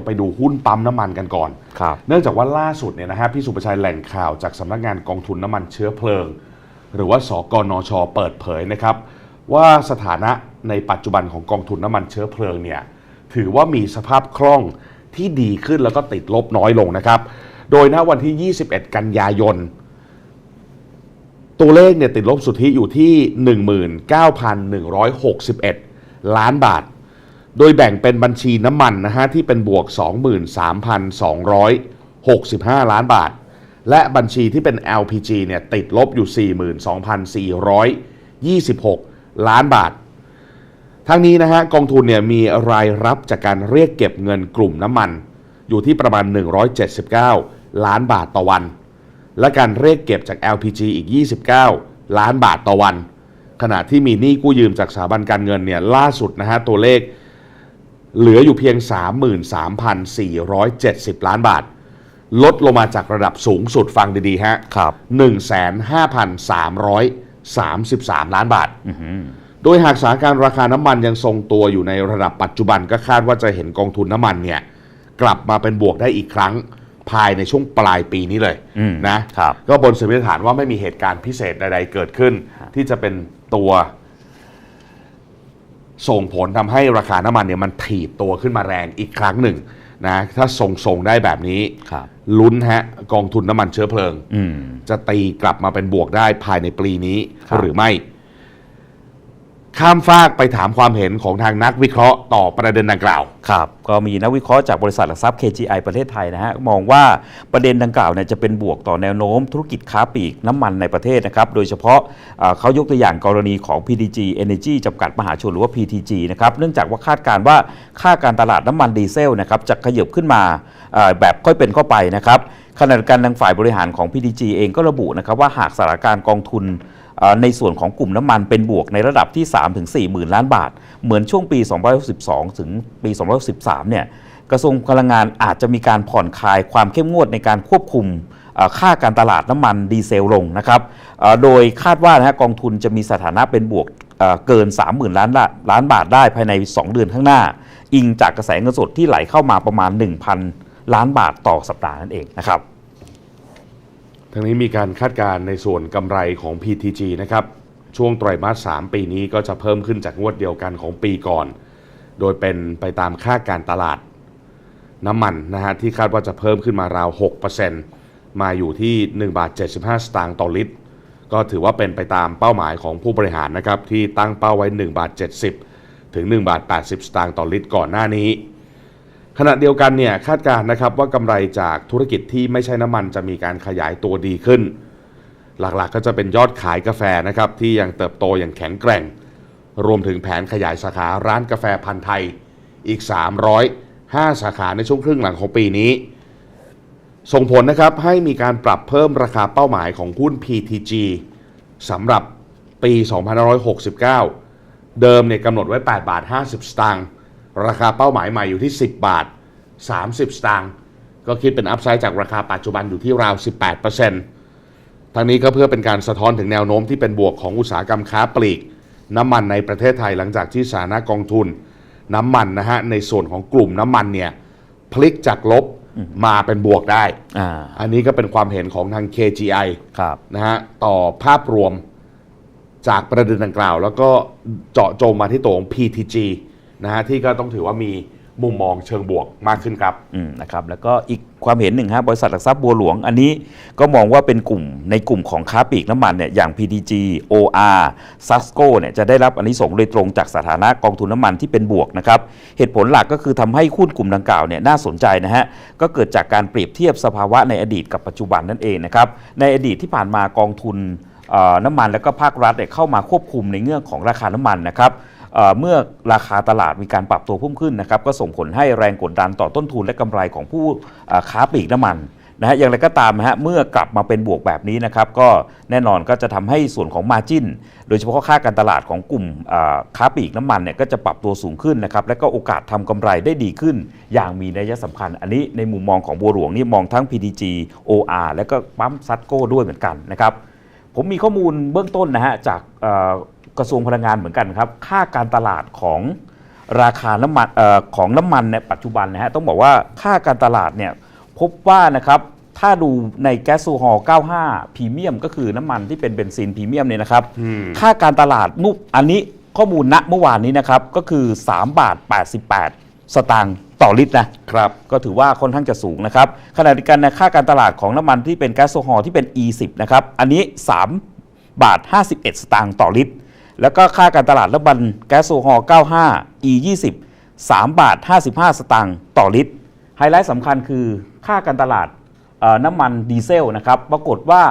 ยวไปดูหุ้นปั๊มน้ำมันกันก่อนครับเนื่องจากว่าล่าสุดเนี่ยนะฮะพี่สุประชัยแหล่งข่าวจากสำนักงานกองทุนน้ำมันเชื้อเพลิง หรือว่าสกนช เปิดเผยนะครับ ว่าสถานะในปัจจุบันของกองทุนน้ำมันเชื้อเพลิงเนี่ยถือว่ามีสภาพคล่องที่ดีขึ้นแล้วก็ติดลบน้อยลงนะครับ โดยณวันที่ 21 กันยายน ตัวเลขเนี่ยติดลบสุทธิอยู่ที่ 19,161 ล้านบาท โดยแบ่งเป็นบัญชีน้ำมันนะฮะที่เป็นบวก 23,265 ล้านบาท และบัญชีที่เป็น LPG เนี่ยติดลบอยู่ 42,426 ล้านบาท ทั้งนี้นะฮะกองทุนเนี่ยมีรายรับจากการเรียกเก็บเงินกลุ่มน้ำมัน อยู่ที่ประมาณ 179 ล้านบาทต่อวัน และการเรียกเก็บจาก LPG อีก 29 ล้านบาทต่อวัน ขณะที่มีหนี้กู้ยืมจากสถาบันการเงินเนี่ยล่าสุดนะฮะตัวเลข เหลืออยู่เพียง 33,470 ล้านบาท ลดลงมาจากระดับสูงสุดฟังดีๆฮะครับ15,333 ล้านบาท โดยหากสถานการณ์ราคาน้ำมันยังทรงตัวอยู่ในระดับปัจจุบันก็คาดว่าจะเห็นกองทุนน้ำมันเนี่ย กลับมาเป็นบวกได้อีกครั้งภายในช่วงปลายปีนี้เลยอืมนะครับ ก็บนสมมติฐานว่าไม่มีเหตุการณ์พิเศษใดๆเกิดขึ้น ที่จะเป็นตัว ส่งผลทำให้ราคาน้ำมันเนี่ยมันถีบตัวขึ้นมาแรงอีกครั้งหนึ่งนะถ้าทรงๆได้แบบนี้ครับลุ้นฮะกองทุนน้ำมันเชื้อเพลิงอืมจะตีกลับมาเป็นบวกได้ภายในปีนี้ครับหรือไม่ ข้ามฟากไปถามความเห็นของทางนักวิเคราะห์ต่อประเด็นดังกล่าว ครับ ก็มีนักวิเคราะห์จากบริษัทหลักทรัพย์ KGI ประเทศไทยนะฮะ มองว่าประเด็นดังกล่าวเนี่ยจะเป็นบวกต่อแนวโน้มธุรกิจค้าปลีกน้ำมันในประเทศนะครับ โดยเฉพาะเอ่อเขายกตัวอย่างกรณีของ PTG Energy จำกัดมหาชนหรือว่า PTG นะครับ เนื่องจากว่าคาดการณ์ว่าค่าการตลาดน้ำมันดีเซลนะครับจะขยับขึ้นมาอ่อแบบค่อยเป็นเข้าไปนะครับ ขณะเดียวกันทางฝ่ายบริหารของ PTG เองก็ระบุนะครับว่าหากสถานการณ์กองทุน ในส่วนของกลุ่มน้ำมันเป็นบวกในระดับที่3ถึง4หมื่นล้านบาท เหมือนช่วงปี 2012 ถึงปี2013เนี่ยกระทรวงพลังงานอาจจะมีการผ่อนคลายความเข้มงวดในการควบคุมค่าการตลาดน้ำมันดีเซลลงนะครับโดยคาดว่านะฮะกองทุนจะมีสถานะเป็นบวกเกิน 30,000 ล้านละล้านบาทได้ภายใน 2 เดือนข้างหน้า อิงจากกระแสเงินสดที่ไหลเข้ามาประมาณ 1,000 ล้านบาทต่อสัปดาห์นั่นเองนะครับ ทั้งนี้มีการคาดการณ์ในส่วนกำไรของ PTG นะครับ ช่วงไตรมาส 3 ปีนี้ก็จะเพิ่มขึ้นจากงวดเดียวกันของปีก่อน โดยเป็นไปตามค่าการตลาด น้ำมันนะฮะที่คาดว่าจะเพิ่มขึ้นมาราว 6%มาอยู่ที่ 1 บาท 75 สตางค์ต่อลิตร ก็ถือว่าเป็นไปตามเป้าหมายของผู้บริหารนะครับที่ตั้งเป้าไว้ 1 บาท 70 ถึง 1 บาท 80 สตางค์ต่อลิตรก่อนหน้านี้ ขณะเดียวกันเนี่ยคาดการณ์นะครับว่ากำไรจากธุรกิจที่ไม่ใช่น้ำมันจะมีการขยายตัวดีขึ้น หลักๆก็จะเป็นยอดขายกาแฟนะครับที่ยังเติบโตอย่างแข็งแกร่ง รวมถึงแผนขยายสาขาร้านกาแฟพันธุ์ไทยอีก 305 สาขาในช่วงครึ่งหลังของปีนี้ ส่งผลนะครับให้มีการปรับเพิ่มราคาเป้าหมายของหุ้น PTG สำหรับปี 2569 เดิมเนี่ยกำหนดไว้ 8 บาท 50 สตางค์ ราคาเป้าหมายใหม่อยู่ที่ 10 บาท 30 สตางค์ก็คิดเป็นอัพไซด์จากราคาปัจจุบันอยู่ที่ราว 18%ทั้งนี้ก็เพื่อเป็นการสะท้อนถึงแนวโน้มที่เป็นบวกของอุตสาหกรรมค้าปลีก น้ำมันในประเทศไทยหลังจากที่สถานะกองทุน น้ำมันนะฮะในส่วนของกลุ่มน้ำมันเนี่ยพลิกจากลบมาเป็นบวกได้อ่าอันนี้ก็เป็นความเห็นของทาง KGI ครับนะฮะต่อภาพรวมจากประเด็นดังกล่าว แล้วก็เจาะจงมาที่ตัวของ PTG นะฮะที่ก็ต้องถือว่ามีมุมมองเชิงบวกมากขึ้นครับอืมนะครับแล้วก็อีกความเห็นหนึ่งฮะบริษัทหลักทรัพย์บัวหลวง อันนี้ก็มองว่าเป็นกลุ่มในกลุ่มของค้าปลีกน้ำมันเนี่ยอย่าง PTG OR s a s c o เนี่ยจะได้รับอันนี้ส่งโดยตรงจากสถานะกองทุนน้ำมันที่เป็นบวกนะครับเหตุผลหลักก็คือทำให้หุ้นกลุ่มดังกล่าวเนี่ยน่าสนใจนะฮะก็เกิดจากการเปรียบเทียบสภาวะในอดีตกับปัจจุบันนั่นเองนะครับในอดีตที่ผ่านมากองทุนน้ำมันแล้วก็ภาครัฐเนี่ยเข้ามาควบคุมในเรื่องของราคาน้ำมันนะครับ เมื่อราคาตลาดมีการปรับตัวพิ่มขึ้นนะครับก็ส่งผลให้แรงกดดันต่อต้นทุนและกำไรของผู้ค้าปลีกน้ำมันนะฮะอย่างไรก็ตามนะฮะเมื่อกลับมาเป็นบวกแบบนี้นะครับก็แน่นอนก็จะทำให้ส่วนของมาจินโดยเฉพาะค่าการตลาดของกลุ่มค้าปลีกน้ำมันเนี่ยก็จะปรับตัวสูงขึ้นนะครับและก็โอกาสทำกำไรได้ดีขึ้น อย่างมีนัยสำคัญ อันนี้ในมุมมองของบัวหลวงนี่มองทั้ง PDG OR และก็ปั๊มซัตโก้ด้วยเหมือนกันนะครับผมมีข้อมูลเบื้องต้นนะฮะจาก กระทรวงพลังงานเหมือนกันครับ ค่าการตลาดของราคาน้ำมันเออของน้ำมันในปัจจุบันนะฮะต้องบอกว่าค่าการตลาดเนี่ยพบว่านะครับถ้าดูในแก๊สโซฮอล์95พรีเมียมก็คือน้ำมันที่เป็นเบนซินพรีเมียมเนี่ยนะครับอืมค่าการตลาดมุอันนี้ข้อมูลณเมื่อวานนี้นะครับ ก็คือ 3 บาท 88 สตางค์ต่อลิตรนะครับก็ถือว่าค่อนข้างจะสูงนะครับขณะเดียวกันนะค่าการตลาดของน้ำมันที่เป็นแก๊สโซฮอล์ที่เป็น E10 นะครับอันนี้ 3 บาท 51 สตางค์ต่อลิตร แล้วก็ค่าการตลาดน้ำมันแก๊สโซฮอล์95 E20 3บาท 55 สตางค์ต่อลิตร ไฮไลท์สำคัญคือค่าการตลาดเอ่อน้ำมันดีเซลนะครับ ปรากฏว่า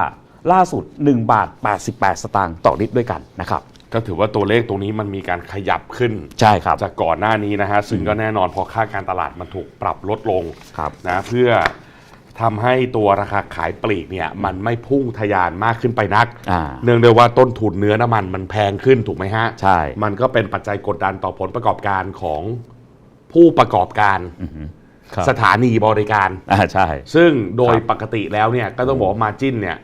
ล่าสุด 1 บาท 88 สตางค์ต่อลิตรด้วยกันนะครับ ก็ถือว่าตัวเลขตรงนี้มันมีการขยับขึ้น ใช่ครับ จากก่อนหน้านี้นะฮะ ซึ่งก็แน่นอนพอค่าการตลาดมันถูกปรับลดลงครับนะเพื่อ ทำให้ตัวราคาขายปลีกเนี่ยมันไม่พุ่งทะยานมากขึ้นไปนัก อ่า เนื่องด้วยว่าต้นทุนเนื้อน้ำมันมันแพงขึ้นถูกไหมฮะ ใช่ มันก็เป็นปัจจัยกดดันต่อผลประกอบการของผู้ประกอบการครับสถานีบริการ อ่าใช่ ซึ่งโดยครับปกติแล้วเนี่ยก็ต้องบอกว่ามาจิ้นเนี่ย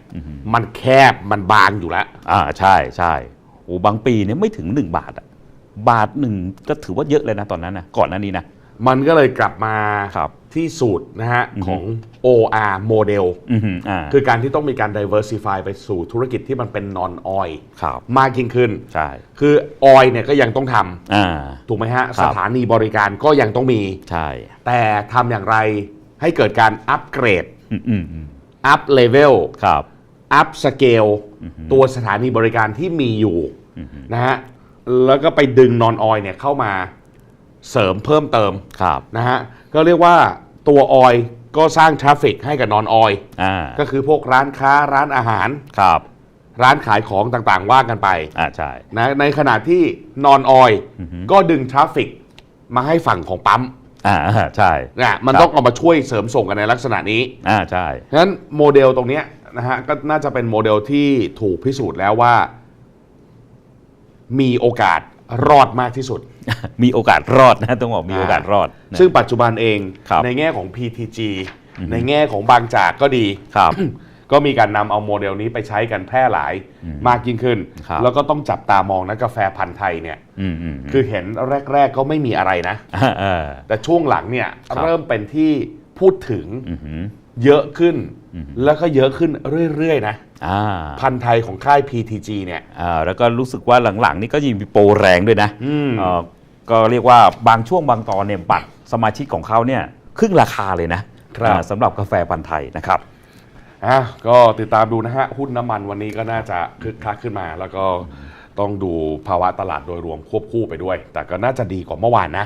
มันแคบมันบางอยู่แล้ว อ่าใช่ใช่โอ้บางปีเนี่ยไม่ถึง 1 บาทอะบาทหนึ่งก็ถือว่าเยอะเลยนะตอนนั้นนะก่อนหน้านี้นะ มันก็เลยกลับมาครับที่สูตรนะฮะอือฮึของ OR โมเดลอือหืออ่าคือการที่ต้องมีการ diversify ไปสู่ธุรกิจที่มันเป็น non oil ครับมากยิ่งขึ้น ใช่ คือ oil เนี่ยก็ยังต้องทอ่าำถูกไหมฮะครับสถานีบริการก็ยังต้องมี ใช่ แต่ทำอย่างไรให้เกิดการอัปเกรดอืมอืมอืมอัปเลเวลครับอัพสเกลตัวสถานีบริการที่มีอยู่นะฮะ แล้วก็ไปดึงนอนออยเนี่ยเข้ามา เสริมเพิ่มเติมครับนะฮะก็เรียกว่าตัวออยก็สร้างทราฟฟิกให้กับนอนออยอ่าก็คือพวกร้านค้าร้านอาหาร ครับร้านขายของต่างๆว่ากันไปอ่าใช่นะในขณะที่นอนออยก็ดึงทราฟฟิกมาให้ฝั่งของปั๊มอ่าใช่นะมันครับต้องเอามาช่วยเสริมส่งกันในลักษณะนี้อ่าใช่ฉะนั้นโมเดลตรงเนี้ยนะฮะก็น่าจะเป็นโมเดลที่ถูกพิสูจน์แล้วว่า มีโอกาส รอดมากที่สุด มีโอกาสรอดนะต้องบอกมีโอกาสรอดนะซึ่งปัจจุบันเองครับในแง่ของ PTG ในแง่ของบางจากก็ดีครับ ก็มีการนำเอาโมเดลนี้ไปใช้กันแพร่หลายมากยิ่งขึ้นครับแล้วก็ต้องจับตามองนะกาแฟพันธุ์ไทยเนี่ยอืมอืมคือเห็นแรก ๆ ก็ไม่มีอะไรนะอ่าอ่าแต่ช่วงหลังเนี่ยครับเริ่มเป็นที่พูดถึงอือหือ เยอะขึ้น แล้วก็เยอะขึ้นเรื่อยๆนะอ่าพันธุ์ไทยของค่าย PTG เนี่ย อ่าแล้วก็รู้สึกว่าหลังๆ นี่ก็ยิงมีโปรแรงด้วยนะอืม เอ่อก็เรียกว่าบางช่วงบางตอนเนี่ยบัตรสมาชิกของเขาเนี่ยครึ่งราคาเลยนะครับ อ่าสำหรับกาแฟพันธุ์ไทยนะครับ อะก็ติดตามดูนะฮะ หุ้นน้ำมันวันนี้ก็น่าจะคึกคักขึ้นมา แล้วก็ต้องดูภาวะตลาดโดยรวมควบคู่ไปด้วย แต่ก็น่าจะดีกว่าเมื่อวานนะ